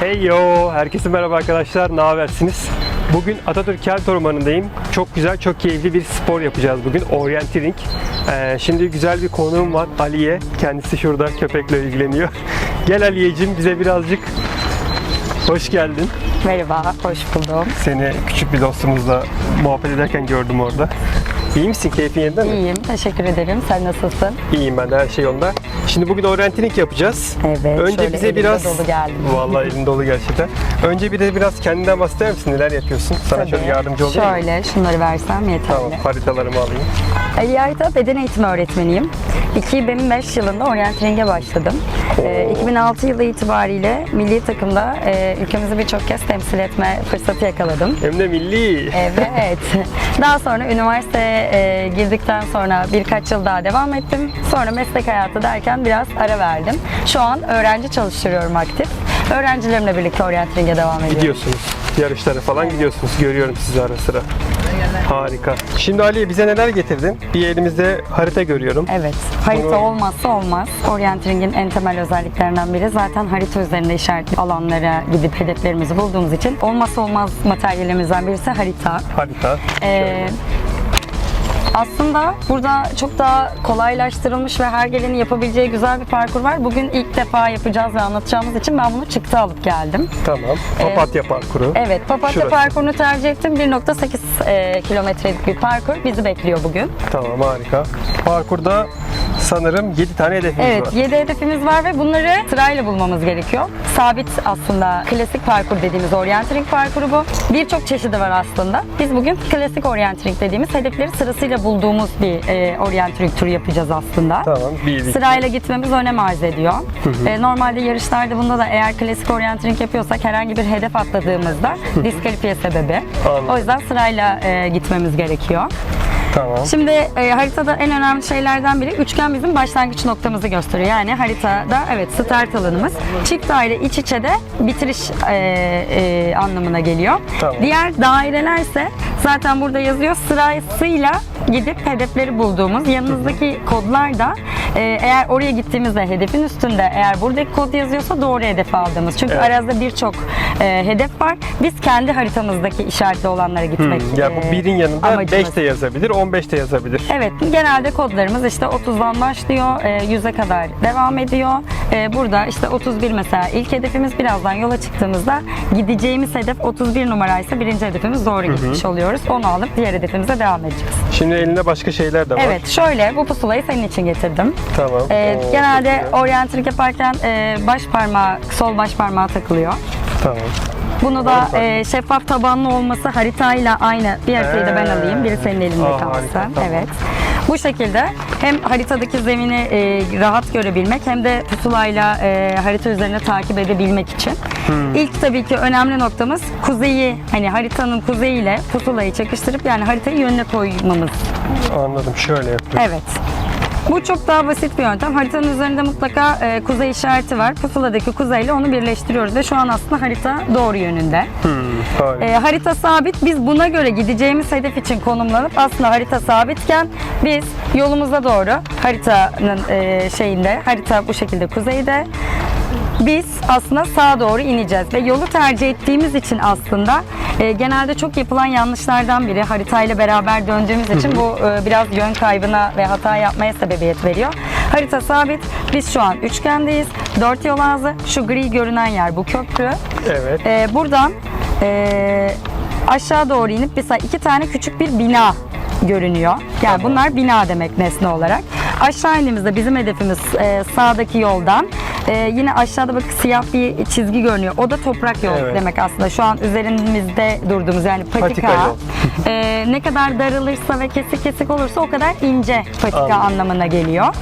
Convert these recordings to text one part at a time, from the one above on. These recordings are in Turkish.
Hey yo, herkese merhaba arkadaşlar, ne habersiniz? Bugün Atatürk Kent Ormanı'ndayım. Çok güzel, çok keyifli bir spor yapacağız bugün. Orienteering. Ee, şimdi güzel bir konuğum var, Aliye. Kendisi şurada köpekle ilgileniyor. Gel Aliyeciğim, bize birazcık hoş geldin. Merhaba, hoş buldum. Seni küçük bir dostumuzla muhabbet ederken gördüm orada. İyi misin? Keyfin yerinde mi? İyiyim, teşekkür ederim. Sen nasılsın? İyiyim ben de, her şey yolunda. Şimdi bugün orienteering yapacağız. Evet, Önce şöyle bize elimde biraz... dolu geldim. Vallahi elin dolu gerçekten. Önce bir de biraz kendinden bahseder misin? Neler yapıyorsun? Sana şöyle Tabii. yardımcı olayım mı? Şöyle, şunları versem yeterli. Tamam, haritalarımı alayım. Ali Yayda beden eğitimi öğretmeniyim. 2005 yılında orienteering'e başladım. Ee, 2006 yılı itibariyle milli takımda e, ülkemizi birçok kez temsil etme fırsatı yakaladım. Hem de milli. Evet. Daha sonra e, girdikten sonra birkaç yıl daha devam ettim. Sonra meslek hayatı derken biraz ara verdim. Şu an öğrenci çalıştırıyorum aktif. Öğrencilerimle birlikte orienteering'e devam ediyorum. Gidiyorsunuz. Yarışlara falan gidiyorsunuz. Görüyorum sizi ara sıra. Harika. Şimdi Ali bize neler getirdin? Bir elimizde harita görüyorum. Evet. Harita Bunu- olmazsa olmaz. Orienteering'in en temel özelliklerinden biri zaten harita üzerinde işaretli alanlara gidip hedeflerimizi bulduğumuz için olmazsa olmaz materyalimizden birisi harita. Harita. Ee, aslında burada çok daha kolaylaştırılmış ve her gelenin yapabileceği güzel bir parkur var. Bugün ilk defa yapacağız ve anlatacağımız için ben bunu çıktı alıp geldim. Tamam. Papatya parkuru. Evet, Papatya Şurası. parkurunu tercih ettim. 1.8 e, kilometrelik bir parkur bizi bekliyor bugün. Tamam harika. Parkurda sanırım 7 tane hedefimiz Evet, var. 7 hedefimiz var ve bunları sırayla bulmamız gerekiyor. Sabit aslında klasik parkur dediğimiz orienteering parkuru bu. Birçok çeşidi var aslında. Biz bugün klasik orienteering dediğimiz hedefleri sırasıyla bulduğumuz bir e, orienteering turu yapacağız aslında. Tamam. Bir. Sırayla gitmemiz önem arz ediyor. E, normalde yarışlarda bunda da eğer klasik orienteering yapıyorsak herhangi bir hedef atladığımızda diskalifiye sebebi. Anladım. O yüzden sırayla e, gitmemiz gerekiyor. Tamam. Şimdi e, haritada en önemli şeylerden biri üçgen bizim başlangıç noktamızı gösteriyor. Yani haritada evet start alanımız. Çift daire iç içe de bitiriş e, e, anlamına geliyor. Tamam. Diğer dairelerse zaten burada yazıyor sırasıyla gidip hedefleri bulduğumuz yanınızdaki kodlar da e, eğer oraya gittiğimizde hedefin üstünde eğer buradaki kod yazıyorsa doğru hedefi aldığımız. Çünkü Evet. arazide birçok e, hedef var. Biz kendi haritamızdaki işaretli olanlara gitmek Hmm, Ya bu e, birin yanında amacımız. 5 de yazabilir, 15 de yazabilir. Evet, genelde kodlarımız işte 30'dan başlıyor, e, 100'e kadar devam ediyor. E, Burada işte 31 mesela ilk hedefimiz. Birazdan yola çıktığımızda gideceğimiz hedef 31 numaraysa birinci hedefimiz doğru gitmiş oluyoruz. Onu alıp diğer hedefimize devam edeceğiz. Şimdi elinde başka şeyler de var. Evet, şöyle bu pusulayı senin için getirdim. Tamam. E, Oo, genelde orienteering yaparken e, baş parmağı, sol baş parmağı takılıyor. Tamam. Bunu da e, şeffaf tabanlı olması haritayla aynı. Bir haritayı da ben He. alayım. Biri senin elinde Aa, kalsın. harika, tamam. Evet. Bu şekilde hem haritadaki zemini e, rahat görebilmek hem de pusulayla e, harita üzerine takip edebilmek için. Hmm. İlk tabii ki önemli noktamız kuzeyi hani haritanın kuzeyiyle pusulayı çakıştırıp yani haritayı yönüne koymamız. Anladım. Şöyle yapıyorum. Evet. Bu çok daha basit bir yöntem. Haritanın üzerinde mutlaka e, kuzey işareti var. Pusuladaki kuzeyle onu birleştiriyoruz ve şu an aslında harita doğru yönünde. Hmm. E, harita sabit. Biz buna göre gideceğimiz hedef için konumlanıp aslında harita sabitken biz yolumuza doğru haritanın e, şeyinde harita bu şekilde kuzeyde biz aslında sağa doğru ineceğiz ve yolu tercih ettiğimiz için aslında e, genelde çok yapılan yanlışlardan biri haritayla beraber döndüğümüz için bu e, biraz yön kaybına ve hata yapmaya sebebiyet veriyor. Harita sabit. Biz şu an üçgendeyiz. Dört yol ağzı. Şu gri görünen yer bu köprü. Evet. Ee, buradan ee, aşağı doğru inip mesela iki tane küçük bir bina görünüyor. Yani bunlar bina demek nesne olarak. Aşağı indiğimizde bizim hedefimiz ee, sağdaki yoldan. Ee, yine aşağıda bak siyah bir çizgi görünüyor. O da toprak yol Evet. demek aslında. Şu an üzerimizde durduğumuz yani patika. Patika yol. Ee, ne kadar daralırsa ve kesik kesik olursa o kadar ince patika Anladım. anlamına geliyor.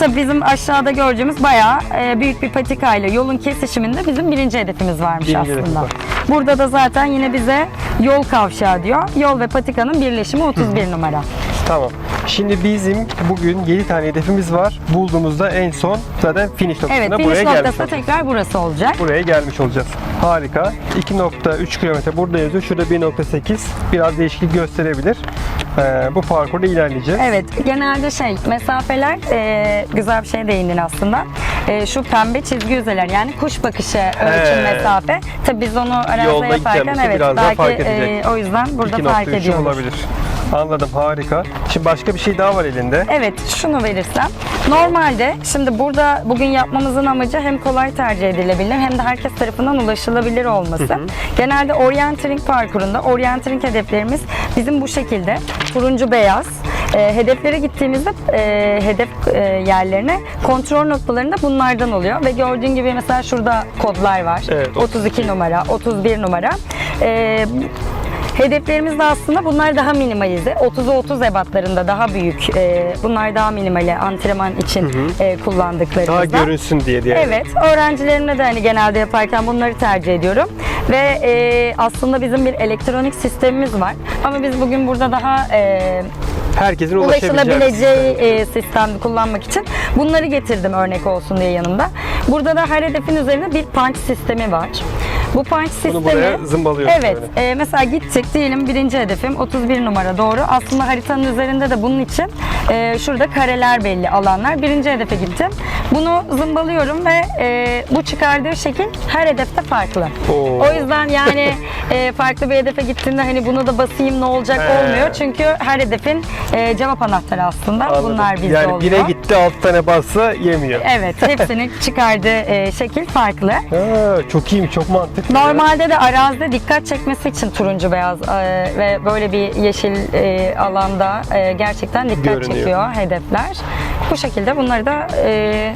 Tabii bizim aşağıda gördüğümüz bayağı e, büyük bir patika ile yolun kesişiminde bizim birinci hedefimiz varmış Birinci aslında. var. Burada da zaten yine bize yol kavşağı diyor. Yol ve patikanın birleşimi 31 numara. Tamam. Şimdi bizim bugün 7 tane hedefimiz var. Bulduğumuzda en son zaten finish noktasına Evet, buraya finish gelmiş noktası olacağız. tekrar burası olacak. Buraya gelmiş olacağız. Harika. 2.3 kilometre burada yazıyor. Şurada 1.8. Biraz değişiklik gösterebilir. e, bu parkurda ilerleyeceğiz. Evet, genelde şey, mesafeler e, güzel bir şeye değindin aslında. E, şu pembe çizgi yüzeler yani kuş bakışı ölçüm mesafe. Tabii biz onu Yolda yaparken evet belki e, o yüzden burada fark 2.3 ediyoruz. olabilir. Anladım harika. Şimdi başka bir şey daha var elinde. Evet, şunu verirsem. Normalde şimdi burada bugün yapmamızın amacı hem kolay tercih edilebilir hem de herkes tarafından ulaşılabilir olması. Genelde orienteering parkurunda orienteering hedeflerimiz bizim bu şekilde turuncu beyaz. E, hedeflere gittiğimizde e, hedef e, yerlerine kontrol noktalarında bunlardan oluyor ve gördüğün gibi mesela şurada kodlar var. Evet, 32 numara, 31 numara. E, Hedeflerimiz de aslında bunlar daha minimalize. 30'a 30 ebatlarında daha büyük. e, bunlar daha minimali antrenman için e, kullandıklarımızdan. Daha görünsün diye diye. Evet, öğrencilerimle de hani genelde yaparken bunları tercih ediyorum. Ve e, aslında bizim bir elektronik sistemimiz var. Ama biz bugün burada daha e, Herkesin ulaşılabileceği e, sistemi kullanmak için bunları getirdim örnek olsun diye yanımda. Burada da her hedefin üzerinde bir punch sistemi var. Bu punch sistemi Bunu buraya zımbalıyoruz Evet. böyle. e, mesela gittik diyelim birinci hedefim 31 numara doğru. Aslında haritanın üzerinde de bunun için e, şurada kareler belli alanlar. Birinci hedefe gittim. Bunu zımbalıyorum ve e, bu çıkardığı şekil her hedefte farklı. Oo. O yüzden yani e, farklı bir hedefe gittiğinde hani bunu da basayım ne olacak He. olmuyor. Çünkü her hedefin e, cevap anahtarı aslında. Anladım. Bunlar bizde yani oluyor. bire gitti 6 tane bassa yemiyor. Evet, hepsinin çıkardığı e, şekil farklı. Ha, çok iyiymiş, çok mantıklı. Normalde de arazide dikkat çekmesi için turuncu beyaz e, ve böyle bir yeşil e, alanda e, gerçekten dikkat Görünüyor. çekiyor hedefler. Bu şekilde bunları da e,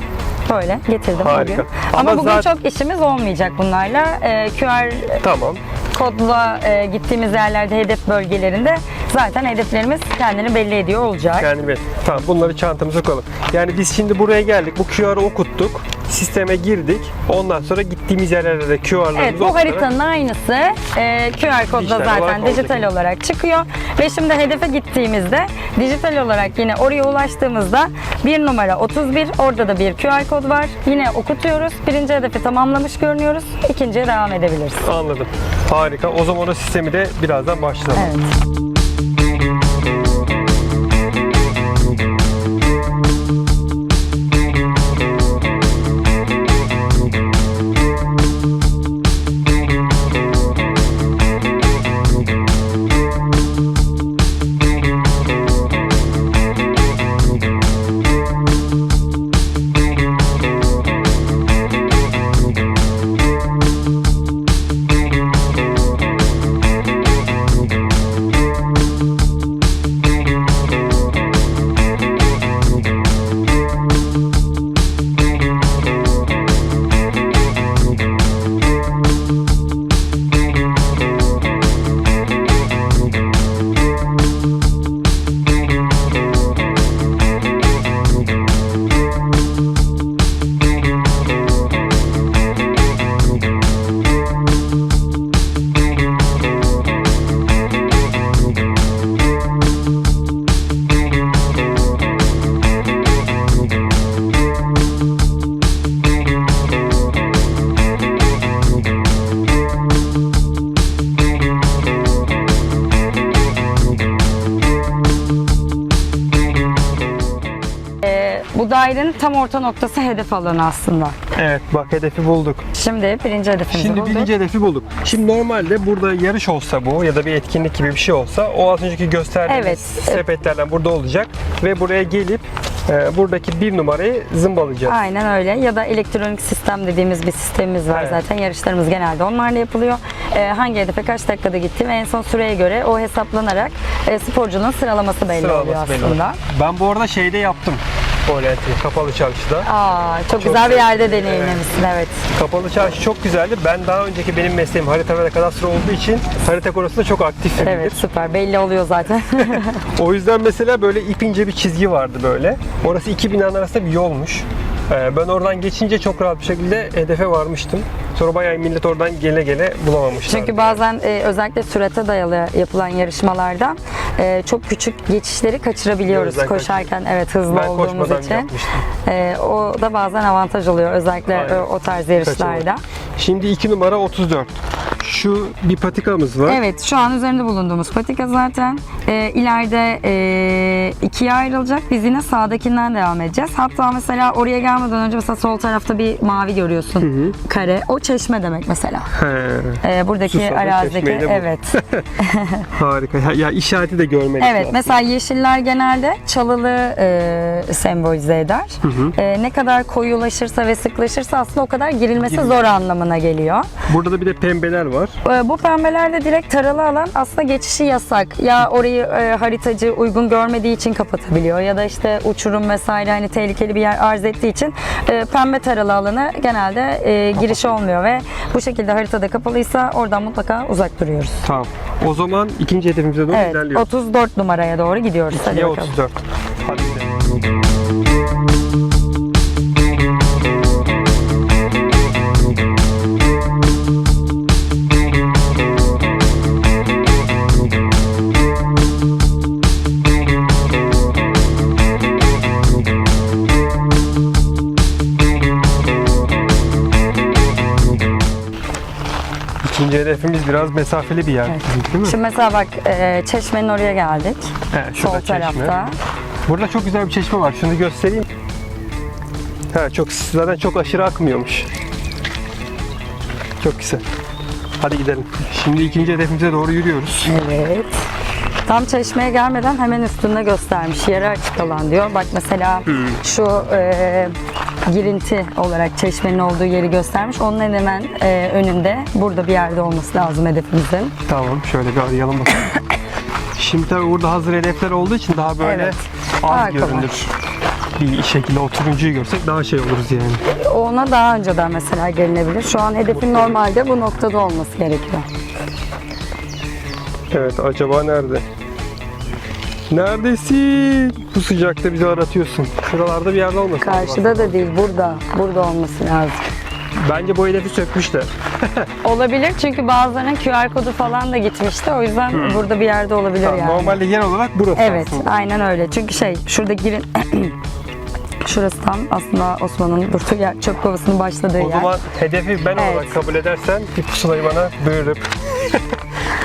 böyle getirdim Harika. bugün. Ama Ama, bugün zaten- çok işimiz olmayacak bunlarla. E, QR Tamam. kodla e, gittiğimiz yerlerde hedef bölgelerinde zaten hedeflerimiz kendini belli ediyor olacak. Yani ben, tamam bunları çantamıza koyalım. Yani biz şimdi buraya geldik. Bu QR'ı okuttuk. Sisteme girdik. Ondan sonra gittiğimiz yerlerde de QR'larımızı Evet bu okutarak- haritanın aynısı e, QR kodla Dijital zaten olarak dijital olacak. olarak çıkıyor. Ve şimdi hedefe gittiğimizde dijital olarak yine oraya ulaştığımızda bir numara 31 orada da bir QR kod var. Yine okutuyoruz. Birinci hedefi tamamlamış görünüyoruz. İkinciye devam edebiliriz. Anladım. Harika. O zaman o sistemi de birazdan başlayalım. Evet. E, bu dairenin tam orta noktası hedef alanı aslında. Evet bak hedefi bulduk. Şimdi birinci hedefimizi Şimdi bulduk. birinci hedefi bulduk. Şimdi normalde burada yarış olsa bu ya da bir etkinlik gibi bir şey olsa o az önceki gösterdiğimiz Evet. sepetlerden burada olacak ve buraya gelip e, buradaki bir numarayı zımbalayacağız. Aynen öyle. Ya da elektronik sistem dediğimiz bir sistemimiz var Evet. zaten. Yarışlarımız genelde onlarla yapılıyor. Ee, hangi hedefe kaç dakikada gittiğim en son süreye göre o hesaplanarak e, sporcunun sıralaması belli oluyor Sıralaması belli aslında. oldu. Ben bu arada şeyde yaptım. Oriental kapalı çarşıda. Aa, çok, Çok güzel bir yerde deneyimlemişsin evet. Kapalı çarşı çok güzeldi. Ben daha önceki benim mesleğim harita ve kadastro olduğu için harita konusunda çok aktif Evet süper belli oluyor zaten. O yüzden mesela böyle ipince bir çizgi vardı böyle. Orası iki binanın arasında bir yolmuş. Ee, Ben oradan geçince çok rahat bir şekilde hedefe varmıştım. Sonra bayağı millet oradan gele gele bulamamışlar. Çünkü bazen e, özellikle sürate dayalı yapılan yarışmalarda e, çok küçük geçişleri kaçırabiliyoruz Gözden koşarken evet hızlı ben olduğumuz için. yapmıştım. E, o da bazen avantaj oluyor özellikle Aynen. e, o tarz yarışlarda. Şimdi 2 numara 34. Şu bir patikamız var. Evet, şu an üzerinde bulunduğumuz patika zaten. Ee, ileride e, ikiye ayrılacak. Biz yine sağdakinden devam edeceğiz. Hatta mesela oraya gelmeden önce mesela sol tarafta bir mavi görüyorsun. Kare. O çeşme demek mesela. He, Ee, buradaki Susadı, arazideki evet. harika. Ya, ya işareti de görmek Evet lazım. mesela yeşiller genelde çalılı e, sembolize eder. E, ne kadar koyulaşırsa ve sıklaşırsa aslında o kadar girilmesi Girilmez. zor anlamına geliyor. Burada da bir de pembeler var. E, bu pembelerde direkt taralı alan aslında geçişi yasak. Ya orayı e, haritacı uygun görmediği için kapatabiliyor ya da işte uçurum vesaire hani tehlikeli bir yer arz ettiği için e, pembe taralı alanı genelde e, giriş olmuyor ve bu şekilde haritada kapalıysa oradan mutlaka uzak duruyoruz. Tamam. O zaman ikinci hedefimize doğru Evet, ilerliyoruz. 34 numaraya doğru gidiyoruz. Hadi Ya bakalım. 34. Hadi gidelim. Hedefimiz biraz mesafeli bir yer Evet. değil mi? Şimdi mesela bak e, çeşmenin oraya geldik. Evet, şurada Sol çeşme. tarafta. Burada çok güzel bir çeşme var. Şunu göstereyim. Ha, çok zaten çok aşırı akmıyormuş. Çok güzel. Hadi gidelim. Şimdi ikinci hedefimize doğru yürüyoruz. Evet. Tam çeşmeye gelmeden hemen üstünde göstermiş. Yarı açık alan diyor. Bak mesela Hmm. şu e, girinti olarak çeşmenin olduğu yeri göstermiş. Onun hemen e, önünde. Burada bir yerde olması lazım hedefimizin. Tamam şöyle bir arayalım bakalım. Şimdi tabii burada hazır hedefler olduğu için daha böyle Evet. az görünür. Bir şekilde o turuncuyu görsek daha şey oluruz yani. Ona daha önceden mesela gelinebilir. Şu an hedefin normalde bu noktada olması gerekiyor. Evet acaba nerede? Neredesin? Bu sıcakta bizi aratıyorsun. Şuralarda bir yerde olmasın. Karşıda da değil, burada. Burada olması lazım. Bence bu hedefi sökmüşler. Olabilir çünkü bazılarının QR kodu falan da gitmişti. O yüzden burada bir yerde olabilir yani. Normalde yer olarak burası Evet, aslında. aynen öyle. Çünkü şey, şurada girin... Şurası tam aslında Osman'ın durduğu yer, çöp kovasının başladığı O yer. zaman hedefi ben Evet. olarak kabul edersen bir pusulayı bana buyurup.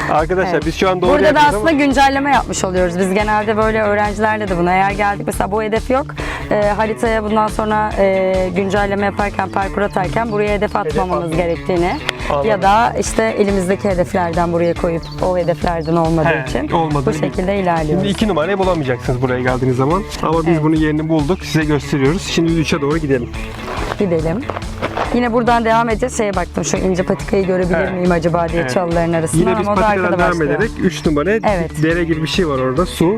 Arkadaşlar Evet. biz şu an doğru Burada da aslında ama güncelleme yapmış oluyoruz. Biz genelde böyle öğrencilerle de buna eğer geldik mesela bu hedef yok. e, haritaya bundan sonra e, güncelleme yaparken, parkur atarken buraya hedef atmamamız atma. gerektiğini Anladım. ya da işte elimizdeki hedeflerden buraya koyup o hedeflerden olmadığı He, için olmadığını bu şekilde ilerliyoruz. Şimdi iki numarayı bulamayacaksınız buraya geldiğiniz zaman. Ama biz Evet. bunun yerini bulduk. Size gösteriyoruz. Şimdi 3'e doğru gidelim. Gidelim. Yine buradan devam edeceğiz. Şeye baktım şu ince patikayı görebilir Evet. miyim acaba diye Evet. çalıların arasından Yine biz ama o da arkada devam başlıyor. ederek 3 numara Evet. dere gibi bir şey var orada. Su.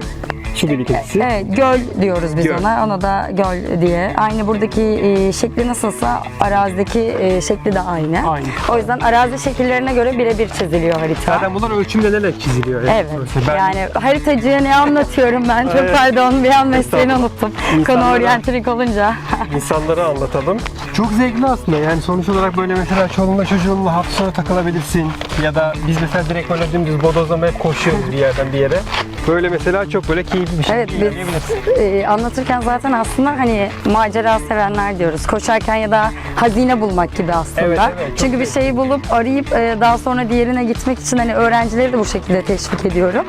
Su birikintisi. Evet, göl diyoruz biz Göl. ona. Ona da göl diye. Aynı buradaki e, şekli nasılsa arazideki e, şekli de aynı. Aynı. O yüzden arazi şekillerine göre birebir çiziliyor harita. Zaten bunlar ölçümlenerek çiziliyor. Evet. Mesela ben Yani haritacıya ne anlatıyorum ben? Çok Evet. pardon bir an mesleğini unuttum. Konu İnsanlara- oryantrik olunca. insanlara anlatalım. Çok zevkli aslında. Yani sonuç olarak böyle mesela çoluğunla çocuğunla hafta sonu takılabilirsin. Ya da biz mesela direkt böyle dümdüz bodozlama hep koşuyoruz bir yerden bir yere. Böyle mesela çok böyle keyifli bir şey. Evet biz e, anlatırken zaten aslında hani macera sevenler diyoruz. Koşarken ya da hazine bulmak gibi aslında. Evet, evet, çok Çünkü bir şeyi bulup arayıp e, daha sonra diğerine gitmek için hani öğrencileri de bu şekilde teşvik ediyorum.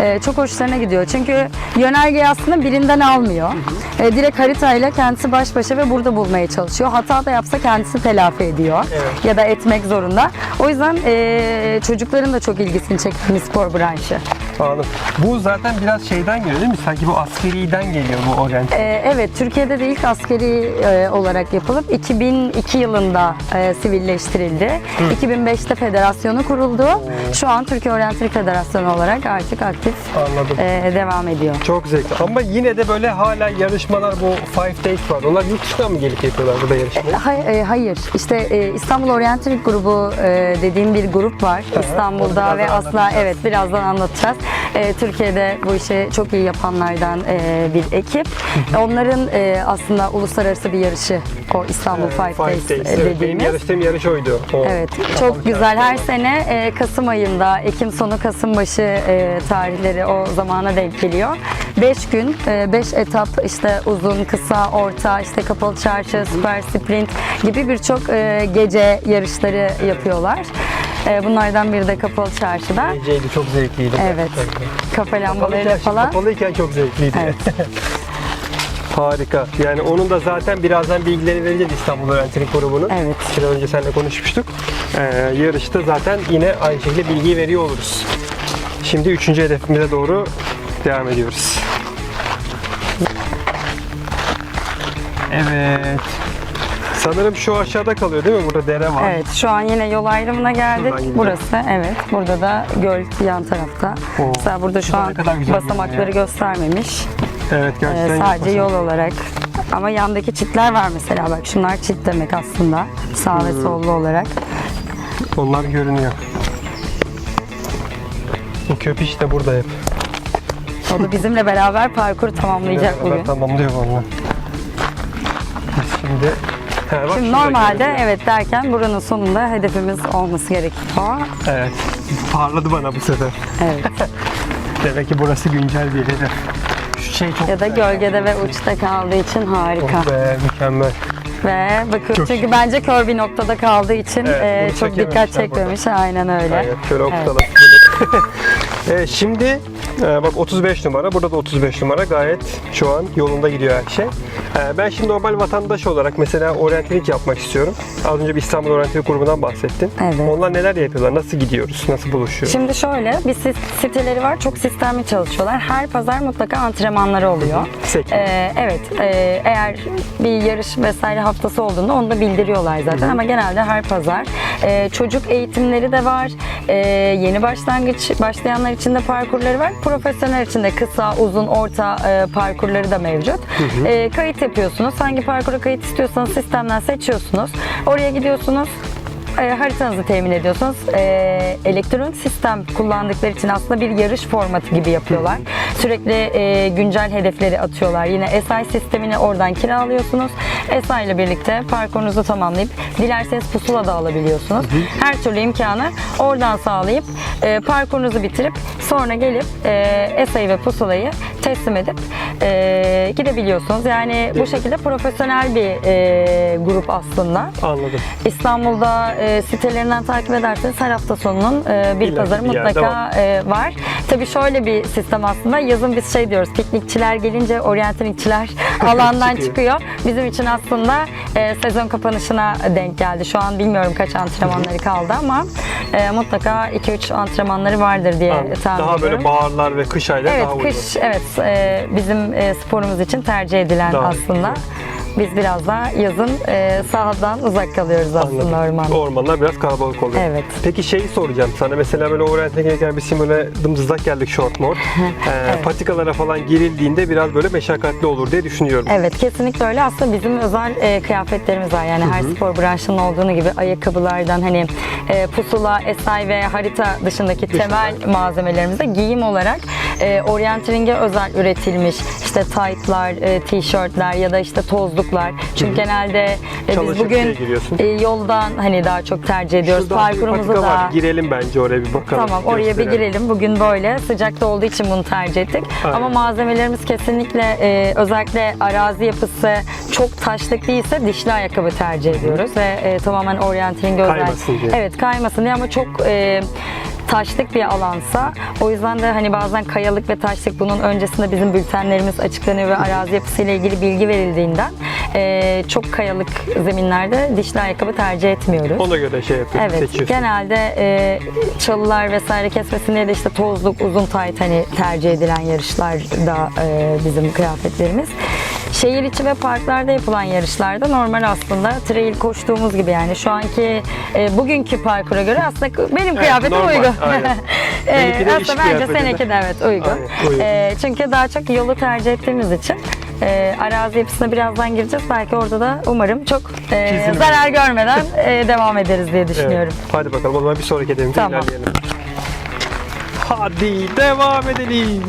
E, çok hoşlarına gidiyor. Çünkü yönergeyi aslında birinden almıyor. E, direkt haritayla kendisi baş başa ve burada bulmaya çalışıyor. Hata da yapsa kendisi telafi ediyor. Evet. Ya da etmek zorunda. O yüzden e, çocukların da çok ilgisini bir spor branşı. Anladım. Bu zaten biraz şeyden geliyor değil mi? Sanki bu askeriden geliyor bu orient. Ee, evet, Türkiye'de de ilk askeri e, olarak yapılıp 2002 yılında e, sivilleştirildi. 2005'te federasyonu kuruldu. Şu an Türkiye Oryantrik Federasyonu olarak artık aktif Anladım. e, devam ediyor. Çok zevkli. Ama yine de böyle hala yarışmalar bu Five Days var. Onlar yurt dışından mı gelip yapıyorlar burada yarışmayı? Hay- e, hayır, işte e, İstanbul Oryantrik Grubu e, dediğim bir grup var onu İstanbul'da ve anlatacağız. evet birazdan anlatacağız. E, Türkiye'de bu işi çok iyi yapanlardan e, bir ekip. Onların e, aslında uluslararası bir yarışı o İstanbul Five, Days, e, Evet, benim dediğimiz. yarıştığım yarış oydu. O. Evet, çok güzel. Her sene e, Kasım ayında, Ekim sonu, Kasım başı e, tarihleri o zamana denk geliyor. 5 gün, 5 etap işte uzun, kısa, orta, işte kapalı çarşı, süper sprint gibi birçok e, gece yarışları yapıyorlar. E, bunlardan biri de kapalı çarşıda. Eğlenceydi, çok zevkliydi. Evet. Kafe lambalarıyla falan. kapalıyken çok zevkliydi. Evet. Harika. Yani onun da zaten birazdan bilgileri vereceğiz İstanbul Öğrencilik Grubu'nun. Evet. Yıl önce seninle konuşmuştuk. Ee, yarışta zaten yine aynı şekilde bilgi veriyor oluruz. Şimdi üçüncü hedefimize doğru devam ediyoruz. Evet. Sanırım şu aşağıda kalıyor değil mi? Burada dere var. Evet, şu an yine yol ayrımına geldik. Şuradan. Burası, evet. Burada da göl yan tarafta. Oo. Mesela burada şu an ne kadar güzel basamakları görünüyor göstermemiş. Evet Ee, gerçekten. sadece yapmasın. yol olarak. Ama yandaki çitler var mesela bak. Şunlar çit demek aslında. Sağ Hmm. ve sollu olarak. Onlar görünüyor. Bu köpiş de burada hep. O da bizimle beraber parkur tamamlayacak bugün. Tamamlıyor valla. Biz şimdi... Bak Şimdi şurada normalde görünüyor. evet derken buranın sonunda hedefimiz olması gerekiyor. Evet. Parladı bana bu sefer. Evet. Demek ki burası güncel bir hedef. Şu şey çok ya da güzel. gölgede ve uçta kaldığı için harika. Oh be mükemmel. Ve bakın Çok çünkü bence kör bir noktada kaldığı için Evet, e, bunu çok dikkat çekmemiş. Aynen öyle. Aynen şöyle Evet. evet, şimdi e, bak 35 numara, burada da 35 numara gayet şu an yolunda gidiyor her şey. E, ben şimdi normal vatandaş olarak mesela oryantalik yapmak istiyorum. Az önce bir İstanbul Oryantalik grubundan bahsettin. Evet. Onlar neler yapıyorlar? Nasıl gidiyoruz? Nasıl buluşuyoruz? Şimdi şöyle bir siteleri var. Çok sistemli çalışıyorlar. Her pazar mutlaka antrenmanları oluyor. Seçim. Ee, evet. e, eğer bir yarış vesaire haftası olduğunda onu da bildiriyorlar zaten. Ama genelde her pazar. e, çocuk eğitimleri de var. E, yeni başlangıç başlayanlar için de parkurları var. Profesyonel için de kısa, uzun, orta e, parkurları da mevcut. E, kayıt yapıyorsunuz. Hangi parkura kayıt istiyorsanız sistemden seçiyorsunuz. Oraya gidiyorsunuz. E, haritanızı temin ediyorsunuz. E, elektronik sistem kullandıkları için aslında bir yarış formatı gibi yapıyorlar. Sürekli e, güncel hedefleri atıyorlar. Yine SI sistemini oradan kiralıyorsunuz. SI ile birlikte parkurunuzu tamamlayıp dilerseniz pusula da alabiliyorsunuz. Her türlü imkanı oradan sağlayıp e, parkurunuzu bitirip sonra gelip e, SI ve pusulayı teslim edip e, gidebiliyorsunuz. Yani bu şekilde profesyonel bir e, grup aslında. Anladım. İstanbul'da e, sitelerinden takip ederseniz her hafta sonunun e, bir İlla pazarı bir yerde mutlaka var. e, var. Tabii şöyle bir sistem aslında. Yazın biz şey diyoruz, piknikçiler gelince oryantalikçiler alandan Çıkıyor. çıkıyor. Bizim için aslında e, sezon kapanışına denk geldi. Şu an bilmiyorum kaç antrenmanları kaldı ama e, mutlaka 2-3 antrenmanları vardır diye Anladım. tahmin Daha böyle baharlar ve kış ayları Evet daha uygun. kış evet e, bizim e, sporumuz için tercih edilen Daha aslında. Biz biraz daha yazın e, sahadan uzak kalıyoruz aslında Anladım. ormanda. Ormanlar biraz kalabalık oluyor. Evet. Peki şeyi soracağım sana. Mesela böyle Orient'e gelirken biz şimdi böyle dımdızlak geldik short mort. Ee, Patikalara falan girildiğinde biraz böyle meşakkatli olur diye düşünüyorum. Evet kesinlikle öyle. Aslında bizim özel e, kıyafetlerimiz var. Yani her spor branşının olduğunu gibi ayakkabılardan hani e, pusula, esay ve harita dışındaki temel malzemelerimize giyim olarak e, orienteering'e özel üretilmiş işte taytlar, e, tişörtler ya da işte tozluklar. Çünkü genelde e, biz Çalışıp bugün giriyorsun. e, yoldan hani daha çok tercih ediyoruz. Şurada bir Parkurumuzu patika da var. Girelim bence oraya bir bakalım. Tamam oraya bir gösterelim. girelim. Bugün böyle sıcakta olduğu için bunu tercih ettik. Aynen. Ama malzemelerimiz kesinlikle e, özellikle arazi yapısı çok taşlık değilse dişli ayakkabı tercih ediyoruz ve e, tamamen oryanteering özel. Kaymasın diye. Evet kaymasın diye ama çok e, taşlık bir alansa o yüzden de hani bazen kayalık ve taşlık bunun öncesinde bizim bültenlerimiz açıklanıyor ve arazi yapısıyla ilgili bilgi verildiğinden e, çok kayalık zeminlerde dişli ayakkabı tercih etmiyoruz. Ona göre şey yapıyorsun, Evet, seçiyorsun. genelde e, çalılar vesaire kesmesin diye de işte tozluk, uzun tayt hani tercih edilen yarışlarda e, bizim kıyafetlerimiz. Şehir içi ve parklarda yapılan yarışlarda normal aslında trail koştuğumuz gibi yani şu anki e, bugünkü parkura göre aslında benim kıyafetim normal, uygun. aynen. E, de iş aslında bence kıyafeti de. seninki de evet uygun. Aynen, uygun. E, çünkü daha çok yolu tercih ettiğimiz için e, arazi yapısına birazdan gireceğiz. Belki orada da umarım çok e, Kesinlikle. zarar görmeden e, devam ederiz diye Evet. düşünüyorum. Hadi bakalım o zaman bir sonraki hedefimize Tamam. ilerleyelim. Hadi devam edelim.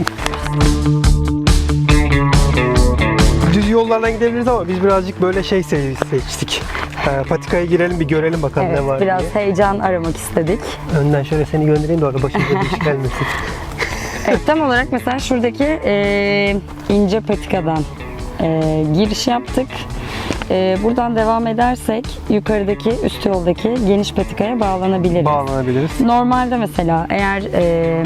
Yollardan gidebiliriz ama biz birazcık böyle şey se- seçtik. Ee, patikaya girelim bir görelim bakalım Evet, ne var biraz diye. heyecan aramak istedik. Önden şöyle seni göndereyim de orada başımıza bir iş gelmesin. Evet, tam olarak mesela şuradaki e, ince patikadan e, giriş yaptık. e, buradan devam edersek yukarıdaki üst yoldaki geniş patikaya bağlanabiliriz. Bağlanabiliriz. Normalde mesela eğer e,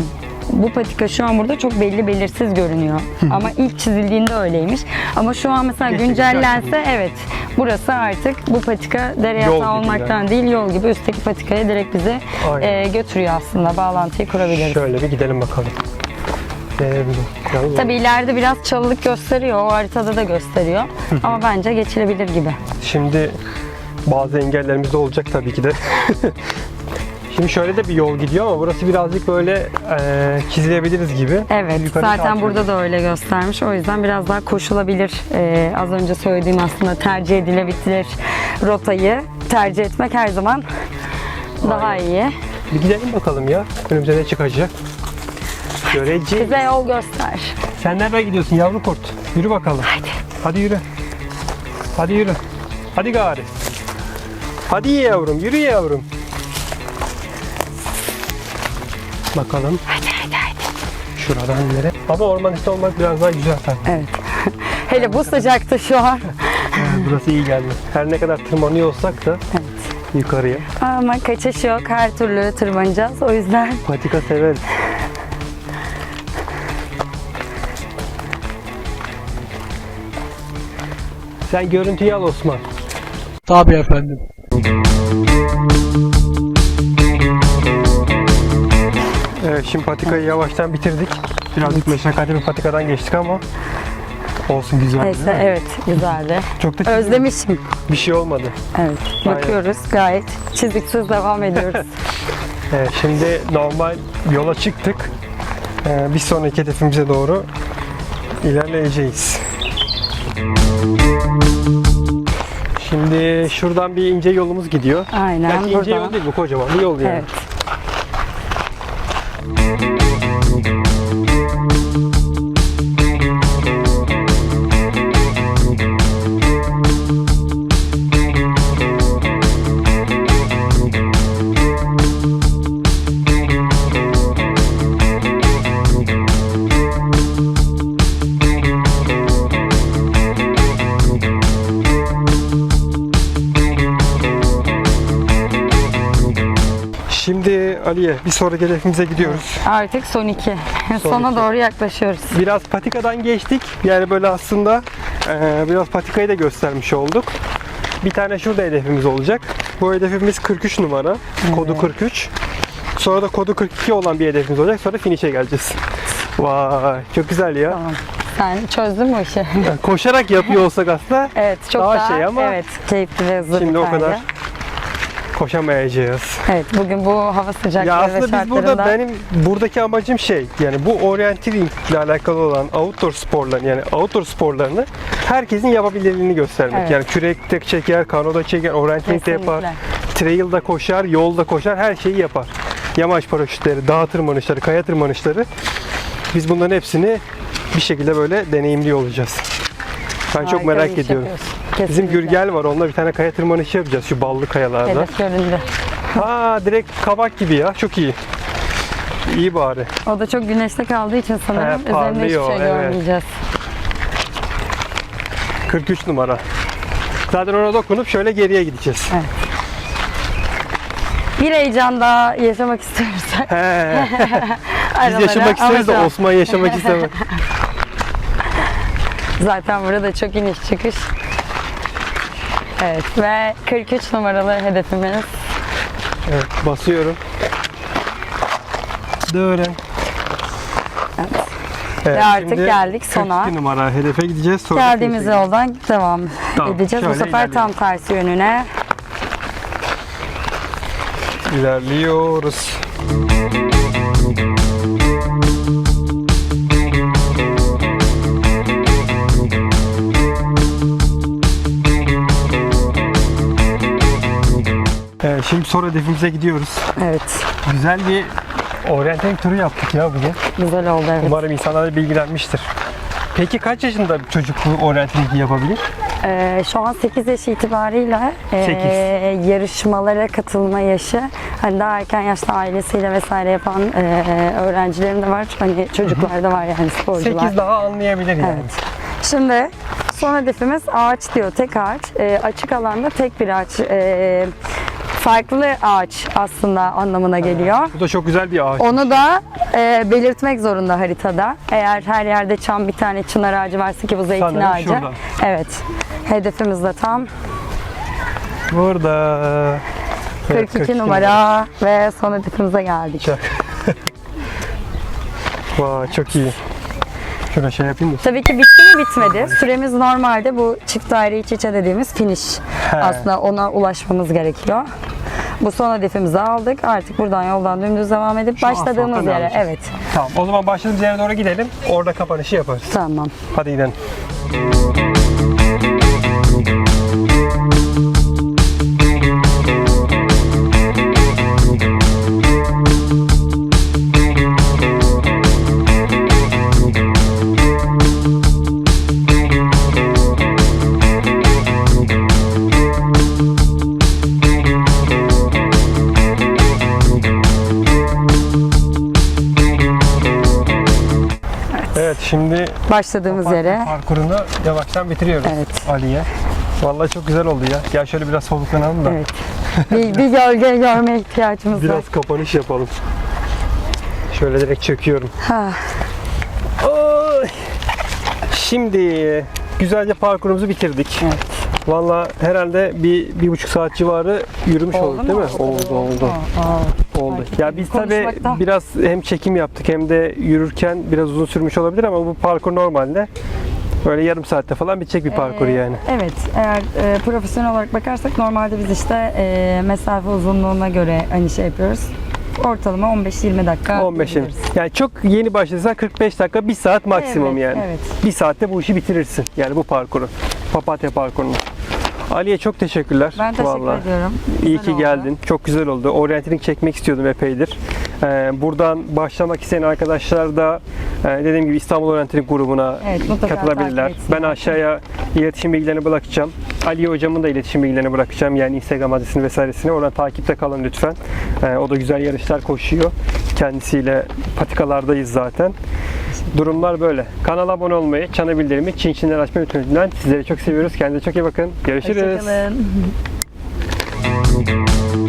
bu patika şu an burada çok belli belirsiz görünüyor. Ama ilk çizildiğinde öyleymiş. Ama şu an mesela Geçti, güncellense evet burası artık bu patika dere Yol yatağı gibi olmaktan değil yol gibi üstteki patikaya direkt bizi Aynen. e, götürüyor aslında. Bağlantıyı kurabiliriz. Şöyle bir gidelim bakalım. Ee, Tabii ileride biraz çalılık gösteriyor. O haritada da gösteriyor. Ama bence geçilebilir gibi. Şimdi bazı engellerimiz de olacak tabii ki de. Şimdi şöyle de bir yol gidiyor ama burası birazcık böyle e, çizilebiliriz gibi. Evet, Yukarı zaten burada da öyle göstermiş. O yüzden biraz daha koşulabilir. Ee, az önce söylediğim aslında tercih edilebilir rotayı tercih etmek her zaman daha Aynen. iyi. Bir gidelim bakalım ya. Önümüze ne çıkacak. Göreceğiz. Bize yol göster. Sen nereye gidiyorsun yavru kurt? Yürü bakalım. Hadi. Hadi yürü. Hadi yürü. Hadi gari. Hadi yavrum, yürü yavrum. Bakalım Hadi hadi hadi. şuradan nereye? Ama orman içinde olmak biraz daha güzel tabii. Evet. Hele bu sıcakta şu an. Burası iyi geldi. Her ne kadar tırmanıyor olsak da Evet. yukarıya. Ama kaçış yok. Her türlü tırmanacağız. O yüzden Patika severiz. Sen görüntüyü al Osman. Tabii efendim. Evet şimdi patikayı yavaştan bitirdik. Birazcık meşakkatli bir patikadan geçtik ama olsun güzel. neyse evet güzeldi. Çok da Özlemişim. bir şey olmadı. Evet. Aynen. Bakıyoruz. Gayet çiziksiz devam ediyoruz. Evet, şimdi normal yola çıktık. Ee, bir sonraki hedefimize doğru ilerleyeceğiz. Şimdi şuradan bir ince yolumuz gidiyor. Aynen Belki ince yol değil bu kocaman bir yol yani. Evet. Aliye bir sonraki hedefimize gidiyoruz. Artık son iki. Sona doğru yaklaşıyoruz. Biraz patikadan geçtik. Yani böyle aslında e, biraz patikayı da göstermiş olduk. Bir tane şurada hedefimiz olacak. Bu hedefimiz 43 numara. Kodu 43. Sonra da kodu 42 olan bir hedefimiz olacak. Sonra finish'e geleceğiz. Vay çok güzel ya. Tamam. Sen çözdün mü işi? Yani koşarak yapıyor olsak aslında Evet, çok Daha şey ama evet, keyifli ve hızlı şimdi bir o kaydı. kadar koşamayacağız. Evet, bugün bu hava sıcaklığı Ya ve aslında biz şartlarında burada benim buradaki amacım şey yani bu orienteering ile alakalı olan outdoor sporların yani outdoor sporlarını herkesin yapabilirliğini göstermek. Evet. Yani kürekte çeker, kanoda çeker, orienteering de yapar, trail'da koşar, yolda koşar, her şeyi yapar. Yamaç paraşütleri, dağ tırmanışları, kaya tırmanışları. Biz bunların hepsini bir şekilde böyle deneyimli olacağız. Ben çok harika merak bir iş ediyorum. yapıyorsun. Bizim Kesinlikle. Gürgel var. Onunla bir tane kaya tırmanışı yapacağız şu ballı kayalarda. Hedef göründü. Ha direkt kabak gibi ya. Çok iyi. İyi bari. O da çok güneşte kaldığı için sanırım He, üzerinde hiçbir şey evet. görmeyeceğiz. 43 numara. Zaten ona dokunup şöyle geriye gideceğiz. Bir heyecan daha yaşamak istiyorsak He, biz yaşamak isteriz de Osman yaşamak istemez. Zaten burada çok iniş çıkış. Evet ve 43 numaralı hedefimiz. Evet, basıyorum. Dören. Evet. Evet, Ve artık şimdi geldik sona. 42 numara hedefe gideceğiz. Sonra Geldiğimiz finish'e yoldan devam Tamam, edeceğiz. Bu şöyle sefer tam tersi yönüne. İlerliyoruz. Evet, şimdi sonra hedefimize gidiyoruz. Evet. Güzel bir orienteering turu yaptık ya bugün. Güzel oldu evet. Umarım insanlar da bilgilenmiştir. Peki kaç yaşında bir çocuk bu orienteering'i yapabilir? Ee, şu an 8 yaş itibarıyla e, yarışmalara katılma yaşı. Hani daha erken yaşta ailesiyle vesaire yapan e, öğrencilerim de var. Hani çocuklar da var yani sporcular. 8 daha anlayabilir yani. Evet. Şimdi Son hedefimiz ağaç diyor, tek ağaç. Ee, açık alanda tek bir ağaç. Ee, farklı ağaç aslında anlamına geliyor. Bu da çok güzel bir ağaç. Onu da e, belirtmek zorunda haritada. Eğer her yerde çam bir tane çınar ağacı varsa ki bu zeytin Sanırım ağacı. şurada. Evet. Hedefimiz de tam Burada. Evet, 42 numara ve son hedefimize geldik. Çak. Vay çok iyi. Şöyle şey yapayım mı? Tabii ki bitti mi bitmedi. Süremiz normalde bu çift daire iç içe dediğimiz finish. He. Aslında ona ulaşmamız gerekiyor. Bu son hedefimizi aldık. Artık buradan yoldan dümdüz devam edip başladığımız asfalttan yere. alacağız. Evet. Tamam o zaman başladığımız yere doğru gidelim. Orada kapanışı yaparız. Tamam. Hadi gidelim. Şimdi Başladığımız parkur yere. parkurunu yavaştan bitiriyoruz Evet. Ali'ye. Vallahi çok güzel oldu ya. Gel şöyle biraz soluklanalım da Evet. bir, bir gölge görmeye ihtiyacımız var. biraz kapanış yapalım. Şöyle direkt çöküyorum. Ha. Oy. Şimdi güzelce parkurumuzu bitirdik. Evet. Valla herhalde bir, bir buçuk saat civarı yürümüş olduk değil mi? Oldu oldu. Aa, Oldu. Fark Ya biz tabi biraz hem çekim yaptık hem de yürürken biraz uzun sürmüş olabilir ama bu parkur normalde böyle yarım saatte falan bitecek bir parkur Ee, yani. Evet, eğer e, profesyonel olarak bakarsak normalde biz işte e, mesafe uzunluğuna göre hani şey yapıyoruz. Ortalama 15-20 dakika. 15 'in. yürüyoruz. Yani çok yeni başladıysan 45 dakika, 1 saat maksimum Evet, yani. evet. Bir saatte bu işi bitirirsin. Yani bu parkuru. Papatya parkurunu. Ali'ye çok teşekkürler. Ben teşekkür Vallahi. ediyorum. İyi Güzel ki oldu. geldin. Çok güzel oldu. Orienteering çekmek istiyordum epeydir. Ee, buradan başlamak isteyen arkadaşlar da e, dediğim gibi İstanbul Orienteering grubuna Evet, katılabilirler. Ben aşağıya iletişim bilgilerini bırakacağım. Ali hocamın da iletişim bilgilerini bırakacağım. Yani Instagram adresini vesairesini. Oradan takipte kalın lütfen. Ee, o da güzel yarışlar koşuyor. Kendisiyle patikalardayız zaten. Durumlar böyle. Kanala abone olmayı, çana bildirimi, çin çinler açmayı unutmayın. Sizleri çok seviyoruz. Kendinize çok iyi bakın. Görüşürüz. Hoşçakalın.